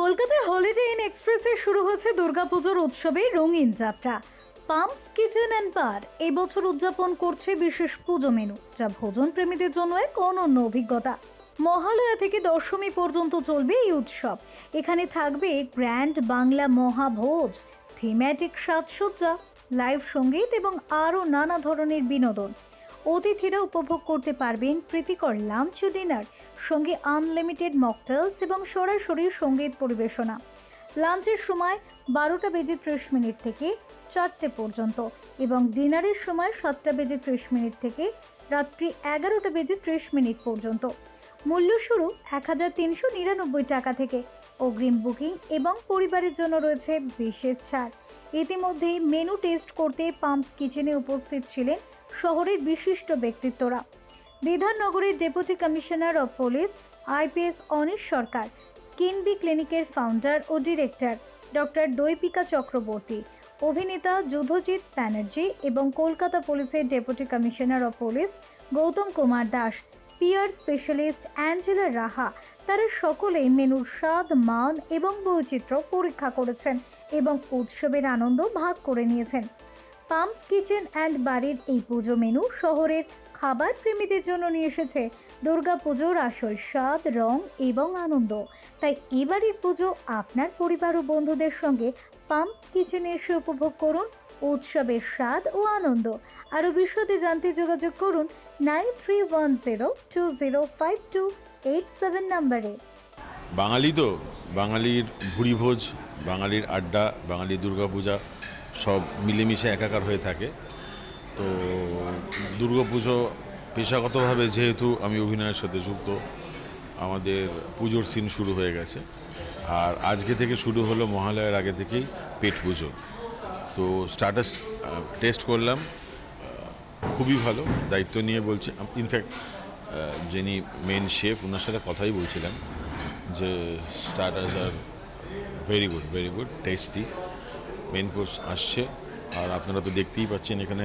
কলকাতায় holiday in এক্সপ্রেসে শুরু হচ্ছে দুর্গাপুজোর উৎসবে রঙিন যাত্রা। পাম্পস কিচেন অ্যান্ড বার এই বছর উদযাপন করছে বিশেষ পুজো মেনু যা ভোজন প্রেমীদের জন্য এক অনন্য অভিজ্ঞতা। মহালয়া থেকে দশমী পর্যন্ত চলবে এই উৎসব। এখানে থাকবে গ্র্যান্ড বাংলা মহাভোজ থিম্যাটিক সাজসজ্জা লাইভ সংগীত এবং আরও নানা ধরনের বিনোদন। অতিথিরা উপভোগ করতে পারবেন প্রীতিকর লাঞ্চ ও ডিনার সঙ্গে আনলিমিটেড মকটেলস এবং সরাসরি সংগীত পরিবেশনা। লাঞ্চের সময় বারোটা বেজে ত্রিশ মিনিট থেকে চারটে পর্যন্ত এবং ডিনারের সময় সাতটা বেজে ত্রিশ মিনিট থেকে রাত্রি এগারোটা বেজে ত্রিশ মিনিট পর্যন্ত। মূল্য শুরু এক হাজার তিনশো নিরানব্বই টাকা থেকে অগ্রিম বুকিং এবং পরিবারের জন্য রয়েছে বিশেষ ছাড়। ইতিমধ্যেই মেনু টেস্ট করতে পাম্পস কিচেনে উপস্থিত ছিলেন শহরের বিশিষ্ট ব্যক্তিত্বরা। বিধাননগরের deputy commissioner of police, IPS Anish Sarkar skin B ক্লিনিকের ফাউন্ডার ও ডিরেক্টর ডক্টর দৈপিকা চক্রবর্তী, অভিনেতা যুদ্ধজিৎ ব্যানার্জি এবং কলকাতা পুলিশের deputy commissioner of police, Gautam Kumar Das peer specialist Angela Raha, তারা সকলেই মেনুর স্বাদ, মান এবং বৈচিত্র্য পরীক্ষা করেছেন এবং উৎসবের আনন্দ ভাগ করে নিয়েছেন। পামস কিচেন অ্যান্ড বাড়ির এই পুজো মেনু শহরের খাবার প্রেমীদের জন্য নিয়ে এসেছে। দুর্গা পুজোর আসল স্বাদ, রং এবং আনন্দ। তাই এবারের পুজো আপনার পরিবার ও বন্ধুদের সঙ্গে পামস কিচেনে এসে উপভোগ করুন। উৎসবের স্বাদ ও আনন্দ। আরও বিশদে জানতে যোগাযোগ করুন nine three one zero two zero five two eight seven নাম্বারে। বাঙালি তো? বাঙালির ভুরিভোজ বাঙালির আড্ডা, বাঙালির দুর্গাপূজা। সব মিলেমিশে একাকার হয়ে থাকে। তো দুর্গাপুজো পেশাগতভাবে যেহেতু আমি অভিনয়ের সাথে যুক্ত, আমাদের পুজোর সিন শুরু হয়ে গেছে। আর আজকে থেকে শুরু হলো মহালয়ার আগে থেকেই পেট পুজো। তো স্টার্টাস টেস্ট করলাম। খুবই ভালো, দায়িত্ব নিয়ে বলছি। ইনফ্যাক্ট যিনি মেন শেফ ওনার সাথে কথাই বলছিলাম যে স্টার্টার্স আর very good very good tasty main course আসছে। আর আপনারা তো দেখতেই পাচ্ছেন এখানে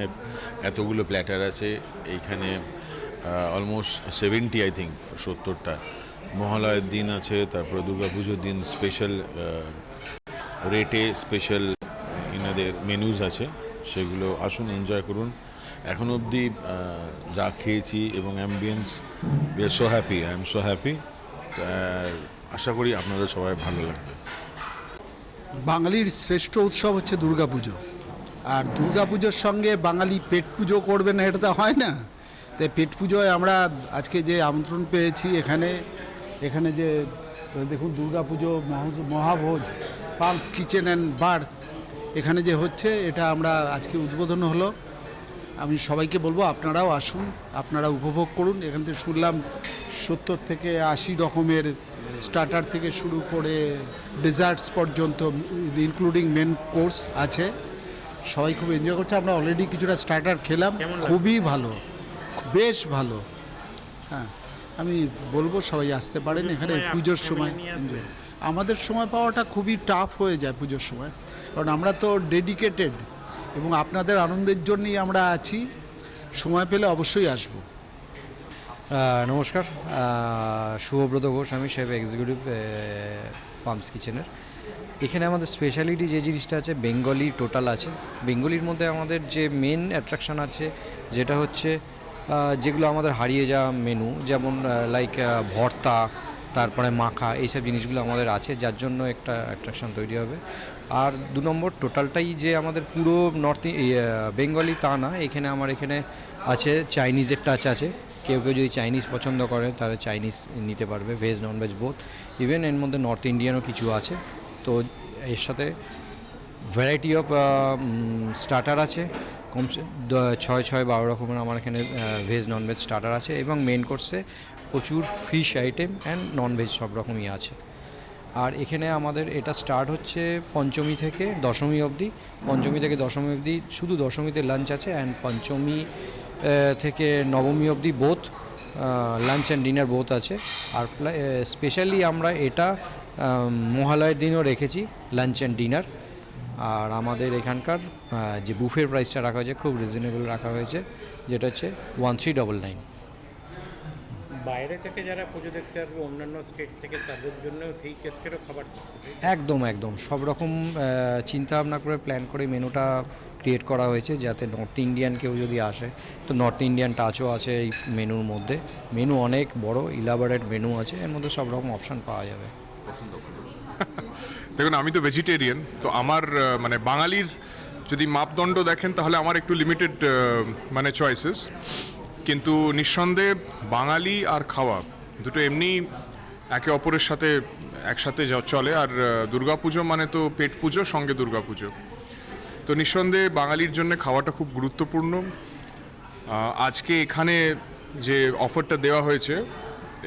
এতগুলো প্ল্যাটার আছে। এইখানে অলমোস্ট সেভেন্টি আই থিঙ্ক সত্তরটা। মহালয়ের দিন আছে, তারপরে পুজোর দিন স্পেশাল রেটে স্পেশাল এনাদের মেনুজ আছে। সেগুলো আসুন এনজয় করুন। এখন অবধি যা খেয়েছি এবং ambience we are so happy I am so happy আশা করি আপনাদের সবাই ভালো লাগবে। বাঙালির শ্রেষ্ঠ উৎসব হচ্ছে দুর্গাপুজো। আর দুর্গাপুজোর সঙ্গে বাঙালি পেট পুজো করবে না, এটা তো হয় না। তাই পেট পুজোয় আমরা আজকে যে আমন্ত্রণ পেয়েছি এখানে এখানে যে, দেখুন দুর্গাপুজো মহা- মহাভোজ পামস কিচেন অ্যান্ড বার, এখানে যে হচ্ছে, এটা আমরা আজকে উদ্বোধন হলো। আমি সবাইকে বলব আপনারাও আসুন, আপনারা উপভোগ করুন। এখান থেকে শুনলাম সত্তর থেকে আশি রকমের স্টার্টার থেকে শুরু করে ডেজার্টস পর্যন্ত ইনক্লুডিং মেন কোর্স আছে। সবাই খুব এনজয় করছে। আমরা অলরেডি কিছুটা স্টার্টার খেলাম। খুবই ভালো। বেশ ভালো। হ্যাঁ আমি বলব সবাই আসতে পারেন এখানে পুজোর সময় enjoy। আমাদের সময় পাওয়াটা খুবই টাফ হয়ে যায় পুজোর সময়। কারণ আমরা তো ডেডিকেটেড এবং আপনাদের আনন্দের জন্যই আমরা আছি। সময় পেলে অবশ্যই আসব। নমস্কার। শুভব্রত ঘোষ, আমি শেফ এক্সিকিউটিভ পাম্পস কিচেনের এখানে আমাদের স্পেশালিটি যে জিনিসটা আছে বেঙ্গলি টোটাল আছে। বেঙ্গলির মধ্যে আমাদের যে মেন অ্যাট্রাকশন আছে, যেটা হচ্ছে যেগুলো আমাদের হারিয়ে যাওয়া মেনু যেমন লাইক ভর্তা, তারপরে মাখা, এইসব জিনিসগুলো আমাদের আছে, যার জন্য একটা অ্যাট্রাকশন তৈরি হবে। আর দু নম্বর টোটালটাই যে আমাদের পুরো নর্থ বেঙ্গলি তা না, এখানে আমার এখানে আছে, চাইনিজের টাচ আছে। কেউ কেউ যদি চাইনিজ পছন্দ করে, তাহলে চাইনিজ নিতে পারবে veg non veg both even এর মধ্যে নর্থ ইন্ডিয়ানও কিছু আছে। তো এর সাথে ভ্যারাইটি অফ স্টার্টার আছে। কমসে ছয় ছয়, বারো রকমের আমার এখানে ভেজ নন ভেজ স্টার্টার আছে। এবং মেন কোর্সে প্রচুর fish item and non veg সব রকমই আছে। আর এখানে আমাদের এটা স্টার্ট হচ্ছে পঞ্চমী থেকে দশমী অবধি। পঞ্চমী থেকে দশমী অবধি শুধু দশমীতে লাঞ্চ আছে অ্যান্ড পঞ্চমী থেকে নবমী অবধি both lunch and dinner both আছে। আর স্পেশালি আমরা এটা মহালয়ের দিনও রেখেছি লাঞ্চ অ্যান্ড ডিনার আর আমাদের এখানকার যে বুফের প্রাইসটা রাখা হয়েছে, খুব রিজনেবল রাখা হয়েছে, যেটা হচ্ছে ওয়ান থ্রি ডবল নাইন বাইরে থেকে যারা পুজো দেখতে আসবে অন্যান্য স্টেট থেকে তাদের জন্য সেই টেস্টেরও খাবার একদম একদম। সব রকম চিন্তা ভাবনা করে প্ল্যান করে মেনুটা ক্রিয়েট করা হয়েছে যাতে নর্থ ইন্ডিয়ান কেউ যদি আসে তো নর্থ ইন্ডিয়ান টাচও আছে এই মেনুর মধ্যে। মেনু অনেক বড় ইলাবারেট মেনু আছে এর মধ্যে সব রকম অপশান পাওয়া যাবে। দেখুন আমি তো ভেজিটেরিয়ান তো আমার মানে বাঙালির যদি মাপদণ্ড দেখেন তাহলে আমার একটু লিমিটেড মানে চয়েসেস কিন্তু নিঃসন্দেহে বাঙালি আর খাওয়া দুটো এমনি একে অপরের সাথে একসাথে চলে। আর দুর্গাপুজো মানে তো পেট পুজো, সঙ্গে দুর্গাপুজো। তো নিঃসন্দেহে বাঙালির জন্য খাওয়াটা খুব গুরুত্বপূর্ণ। আজকে এখানে যে অফারটা দেওয়া হয়েছে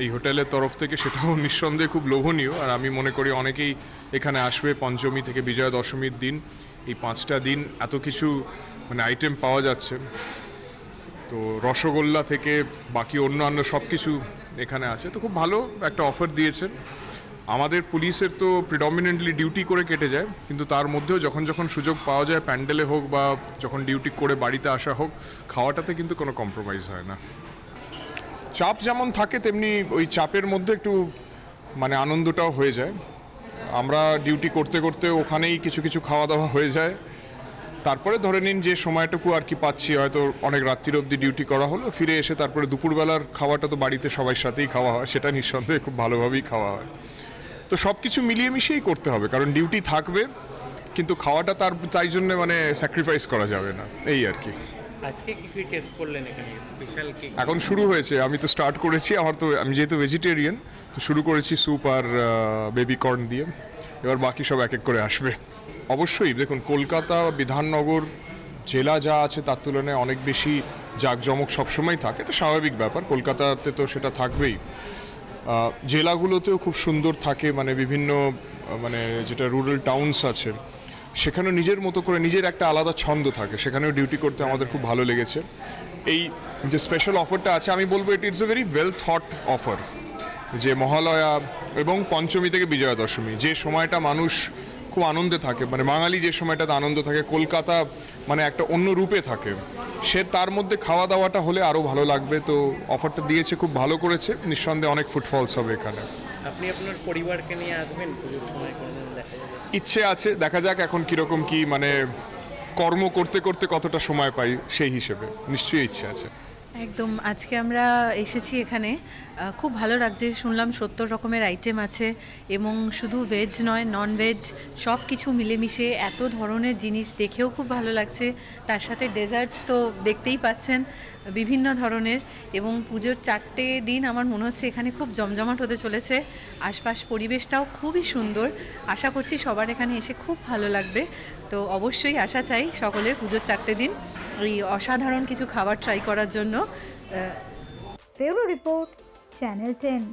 এই হোটেলের তরফ থেকে, সেটাও নিঃসন্দেহে খুব লোভনীয়। আর আমি মনে করি অনেকেই এখানে আসবে পঞ্চমী থেকে বিজয়া দশমীর দিন। এই পাঁচটা দিন এত কিছু মানে আইটেম পাওয়া যাচ্ছে। তো রসগোল্লা থেকে বাকি অন্যান্য সব কিছু এখানে আছে। তো খুব ভালো একটা অফার দিয়েছেন। আমাদের পুলিশের তো প্রিডমিনেন্টলি ডিউটি করে কেটে যায়, কিন্তু তার মধ্যেও যখন যখন সুযোগ পাওয়া যায়, প্যান্ডেলে হোক বা যখন ডিউটি করে বাড়িতে আসা হোক, খাওয়াটাতে কিন্তু কোনো কম্প্রোমাইজ হয় না। চাপ যেমন থাকে, তেমনি ওই চাপের মধ্যে একটু মানে আনন্দটাও হয়ে যায়। আমরা ডিউটি করতে করতে ওখানেই কিছু কিছু খাওয়া দাওয়া হয়ে যায়। তারপরে ধরে নিন যে সময়টুকু আর কি পাচ্ছি হয়তো অনেক রাত্রির অবধি ডিউটি করা হলো ফিরে এসে তারপরে দুপুরবেলার খাওয়াটা তো বাড়িতে সবার সাথেই খাওয়া হয় সেটা নিঃসন্দেহে খুব ভালোভাবেই খাওয়া হয়। তো সব কিছু মিলিয়ে মিশিয়েই করতে হবে কারণ ডিউটি থাকবে কিন্তু খাওয়াটা তার তাই জন্য মানে স্যাক্রিফাইস করা যাবে না এই আর কি। আজকে কি কি টেস্ট করলেন এখানে? স্পেশাল কি? এখন শুরু হয়েছে আমি তো স্টার্ট করেছি আমার তো আমি যেহেতু ভেজিটেরিয়ান তো শুরু করেছি স্যুপ আর বেবি কর্ন দিয়ে। এবার বাকি সব এক এক করে আসবে। অবশ্যই, দেখুন, কলকাতা, বিধাননগর জেলা যা আছে তার তুলনায় অনেক বেশি জাঁকজমক সবসময় থাকে। এটা স্বাভাবিক ব্যাপার, কলকাতাতে তো সেটা থাকবেই। জেলাগুলোতেও খুব সুন্দর থাকে মানে বিভিন্ন মানে যেটা রুরাল টাউনস আছে, সেখানেও নিজের মতো করে নিজের একটা আলাদা ছন্দ থাকে। সেখানেও ডিউটি করতে আমাদের খুব ভালো লেগেছে। এই যে স্পেশাল অফারটা আছে, আমি বলব it it's a very well thought offer যে মহালয়া এবং পঞ্চমী থেকে বিজয়া দশমী যে সময়টা মানুষ খুব আনন্দে থাকে মানে বাঙালি যে সময়টাতে আনন্দ থাকে কলকাতা মানে একটা অন্য রূপে থাকে সে তার মধ্যে খাওয়া দাওয়াটা হলে আরও ভালো লাগবে। তো অফারটা দিয়েছে খুব ভালো করেছে নিঃসন্দেহে অনেক ফুটফলস হবে এখানে। আপনি আপনার পরিবারকে নিয়ে আসবেন ইচ্ছে আছে দেখা যাক এখন কীরকম কি মানে কর্ম করতে করতে কতটা সময় পাই সেই হিসেবে নিশ্চয়ই ইচ্ছে আছে। একদম, আজকে আমরা এসেছি এখানে। খুব ভালো লাগছে, শুনলাম সত্তর রকমের আইটেম আছে এবং শুধু ভেজ নয় নন ভেজ সব কিছু মিলেমিশে এত ধরনের জিনিস দেখেও খুব ভালো লাগছে। তার সাথে ডেজার্টস তো দেখতেই পাচ্ছেন, বিভিন্ন ধরনের এবং পুজোর চারটে দিন আমার মনে হচ্ছে এখানে খুব জমজমাট হতে চলেছে। আশপাশ পরিবেশটাও খুবই সুন্দর। আশা করছি সবার এখানে এসে খুব ভালো লাগবে। তো অবশ্যই আশা চাই সকলে পুজোর চারটে দিন এই অসাধারণ কিছু খাবার ট্রাই করার জন্য ব্যুরো রিপোর্ট চ্যানেল টেন